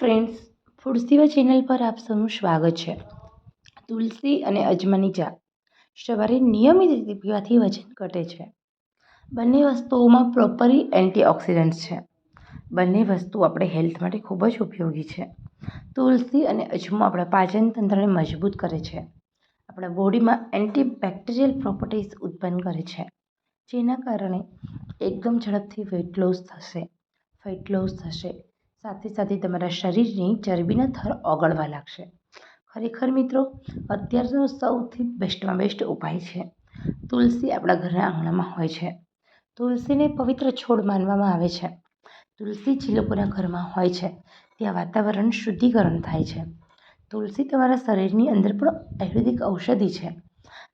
Friends food સેવા channel પર આપ સૌનું સ્વાગત છે. તુલસી અને અજમાની ચા સવારે નિયમિત રીતે પીવાથી વજન ઘટે છે. બંને વસ્તુઓમાં પ્રોપરી એન્ટીઓક્સિડન્ટ્સ છે. બંને વસ્તુ આપણે હેલ્થ માટે ખૂબ જ ઉપયોગી છે. તુલસી અને અજમો આપણા પાચન તંત્રને મજબૂત કરે છે. આપણા બોડીમાં એન્ટીબેક્ટેરિયલ પ્રોપર્ટીઝ ઉત્પન્ન કરે છે. જેના કારણે એકદમ ઝડપથી વેટ લોસ થશે. ફેટ લોસ થશે. સાથે સાથે તમારા શરીરની ચરબીના થર ઓગળવા લાગશે. ખરેખર મિત્રો, અત્યારનો સૌથી બેસ્ટમાં બેસ્ટ ઉપાય છે. તુલસી આપણા ઘરના આંગણામાં હોય છે. તુલસીને પવિત્ર છોડ માનવામાં આવે છે. તુલસી જે લોકોના ઘરમાં હોય છે, ત્યાં વાતાવરણ શુદ્ધિકરણ થાય છે. તુલસી તમારા શરીરની અંદર પણ આયુર્વેદિક ઔષધિ છે.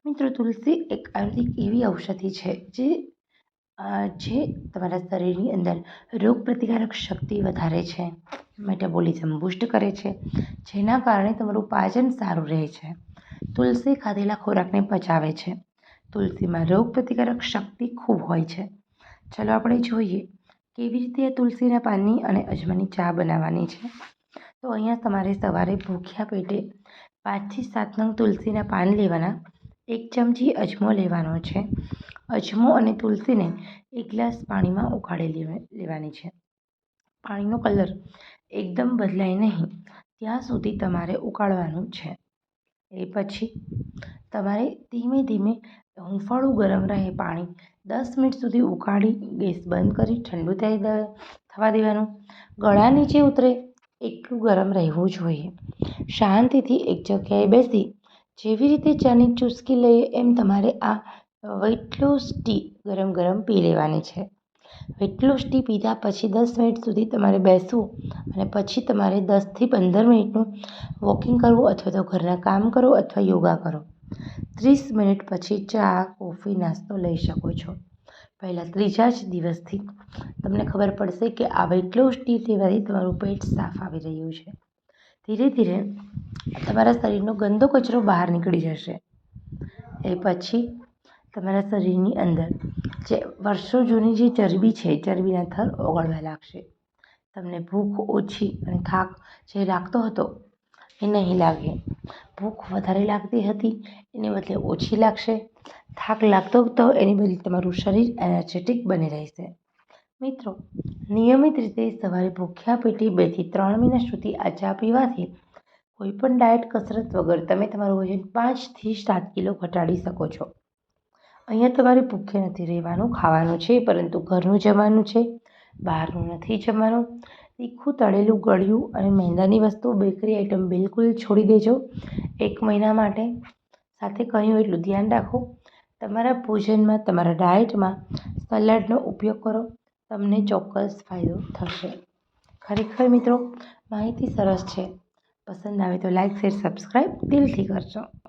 મિત્રો, તુલસી એક આયુર્વેદિક એવી ઔષધિ છે જે જે તમારા શરીરની અંદર રોગ પ્રતિકારક શક્તિ વધારે છે મેટાબોલિઝમ બુસ્ટ કરે છે, જેના કારણે તમારું પાચન સારું રહે છે. તુલસી ખાધેલા ખોરાકને પચાવે છે. તુલસીમાં રોગ પ્રતિકારક શક્તિ ખૂબ હોય છે. ચાલો આપણે જોઈએ કેવી રીતે તુલસીના પાનની અને અજમાની ચા બનાવવાની છે. તો અહીંયા તમારે સવારે ભૂખ્યા પેટે પાંચથી સાત નંગ તુલસીના પાન લેવાના, એક ચમચી અજમો લેવાનો છે. અજમો અને તુલસીને એક ગ્લાસ પાણીમાં ઉકાળી લેવાની છે. પાણીનો કલર એકદમ બદલાય નહીં. ત્યાં સુધી તમારે ઉકાળવાનું છે. એ પછી તમારે ધીમે ધીમે હૂંફાળું ગરમ રહે પાણી. દસ મિનિટ સુધી ઉકાળી ગેસ બંધ કરી ઠંડુ થઈ થવા દેવાનું. ગળા નીચે ઉતરે એટલું ગરમ રહેવું જોઈએ. શાંતિથી એક જગ્યાએ બેસી જેવી રીતે ચાની ચૂસકી લઈએ એમ તમારે આ વેટ લોસ ટી ગરમ ગરમ પી લેવાની છે. વેટલોસ ટી પીધા પછી દસ મિનિટ સુધી તમારે બેસવું અને પછી તમારે દસથી પંદર મિનિટનું વોકિંગ કરવું અથવા તો ઘરના કામ કરો અથવા યોગા કરો. ત્રીસ મિનિટ પછી ચા, કોફી, નાસ્તો લઈ શકો છો. પહેલાં ત્રીજા જ દિવસથી. તમને ખબર પડશે કે આ વેટલોસ ટી લેવાથી તમારું પેટ સાફ આવી રહ્યું છે. ધીરે ધીરે તમારા શરીરનો ગંદો કચરો બહાર નીકળી જશે. એ પછી તમારા શરીરની અંદર. જે વર્ષો જૂની જે ચરબી છે, ચરબીના થર ઓગળવા લાગશે. તમને ભૂખ ઓછી અને થાક જે લાગતો હતો, એ નહીં લાગે. ભૂખ વધારે લાગતી હતી, એને બદલે ઓછી લાગશે. થાક લાગતો હતો, એની બદલે તમારું શરીર એનર્જેટિક બની રહેશે. મિત્રો, નિયમિત રીતે સવારે ભૂખ્યા પેટે બેથી ત્રણ મહિના સુધી આ ચા પીવાથી કોઈપણ ડાયટ કસરત વગર તમે તમારું વજન પાંચથી સાત કિલો ઘટાડી શકો છો. અહીંયા તમારે ભૂખે નથી રહેવાનું, ખાવાનું છે, પરંતુ ઘરનું જમવાનું છે, બહારનું નથી જમવાનું. તીખું, તળેલું, ગળ્યું અને મેંદાની વસ્તુ, બેકરી આઇટમ બિલકુલ છોડી દેજો. એક મહિના માટે. સાથે કહ્યું એટલું ધ્યાન રાખો. તમારા ભોજનમાં, તમારા ડાયટમાં સલાડનો ઉપયોગ કરો. તમને ચોક્કસ ફાયદો થશે. ખરેખર મિત્રો, માહિતી સરસ છે. પસંદ આવે તો લાઇક શેર સબસ્ક્રાઈબ દિલથી કરજો.